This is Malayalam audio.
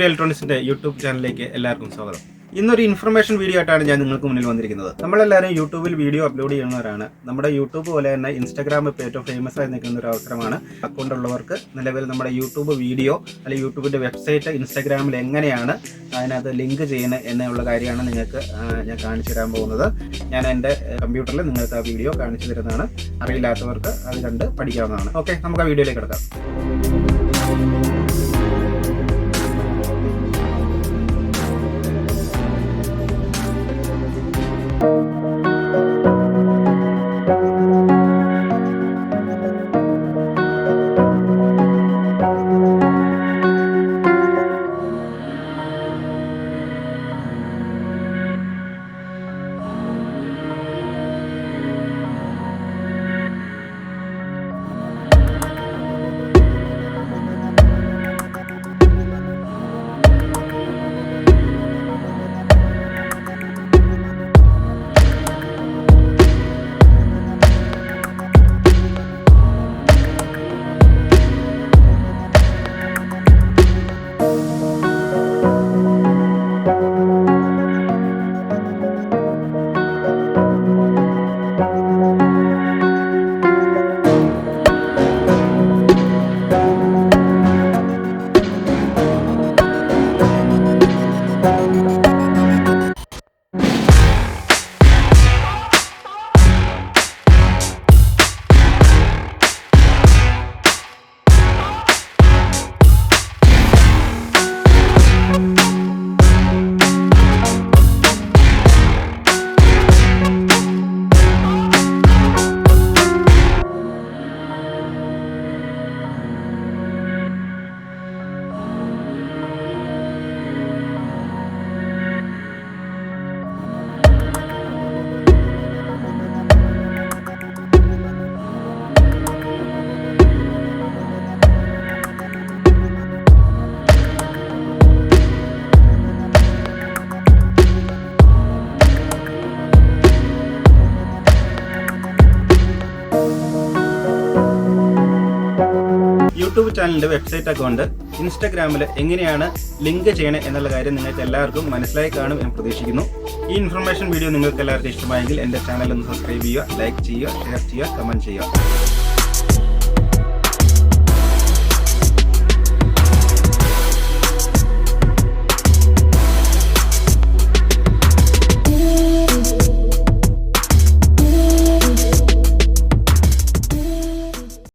സൂര്യ ഇലക്ട്രോണിക്സിന്റെ യൂട്യൂബ് ചാനലിലേക്ക് എല്ലാവർക്കും സ്വാഗതം. ഇന്നൊരു ഇൻഫർമേഷൻ വീഡിയോ ആയിട്ടാണ് ഞാൻ നിങ്ങൾക്ക് മുന്നിൽ വന്നിരിക്കുന്നത്. നമ്മളെല്ലാവരും യൂട്യൂബിൽ വീഡിയോ അപ്ലോഡ് ചെയ്യുന്നവരാണ്. നമ്മുടെ യൂട്യൂബ് പോലെ തന്നെ ഇൻസ്റ്റാഗ്രാം ഇപ്പോൾ ഏറ്റവും ഫേമസ് ആയി നിൽക്കുന്ന ഒരു അവസരമാണ്. അക്കൗണ്ട് ഉള്ളവർക്ക് നിലവിൽ നമ്മുടെ യൂട്യൂബ് വീഡിയോ അല്ലെങ്കിൽ യൂട്യൂബിന്റെ വെബ്സൈറ്റ് ഇൻസ്റ്റാഗ്രാമിൽ എങ്ങനെയാണ് അതിനകത്ത് ലിങ്ക് ചെയ്യുന്നത് എന്നുള്ള കാര്യമാണ് നിങ്ങൾക്ക് ഞാൻ കാണിച്ചു തരാൻ പോകുന്നത്. ഞാൻ എന്റെ കമ്പ്യൂട്ടറിൽ നിങ്ങൾക്ക് ആ വീഡിയോ കാണിച്ചു തരുന്നതാണ്. അറിയില്ലാത്തവർക്ക് അത് കണ്ട് പഠിക്കാവുന്നതാണ്. ഓക്കെ നമുക്ക് ആ വീഡിയോയിലേക്ക് കിടക്കാം. യൂട്യൂബ് ചാനലിന്റെ വെബ്സൈറ്റ് അക്കൗണ്ട് ഇൻസ്റ്റാഗ്രാമിൽ എങ്ങനെയാണ് ലിങ്ക് ചെയ്യണേ എന്നുള്ള കാര്യം നിങ്ങൾക്ക് എല്ലാവർക്കും മനസ്സിലായി കാണും എന്ന് പ്രതീക്ഷിക്കുന്നു. ഈ ഇൻഫർമേഷൻ വീഡിയോ നിങ്ങൾക്ക് എല്ലാവർക്കും ഇഷ്ടമായെങ്കിൽ എന്റെ ചാനൽ ഒന്ന് സബ്സ്ക്രൈബ് ചെയ്യുക ലൈക്ക് ചെയ്യുക ഷെയർ ചെയ്യുക കമന്റ് ചെയ്യുക.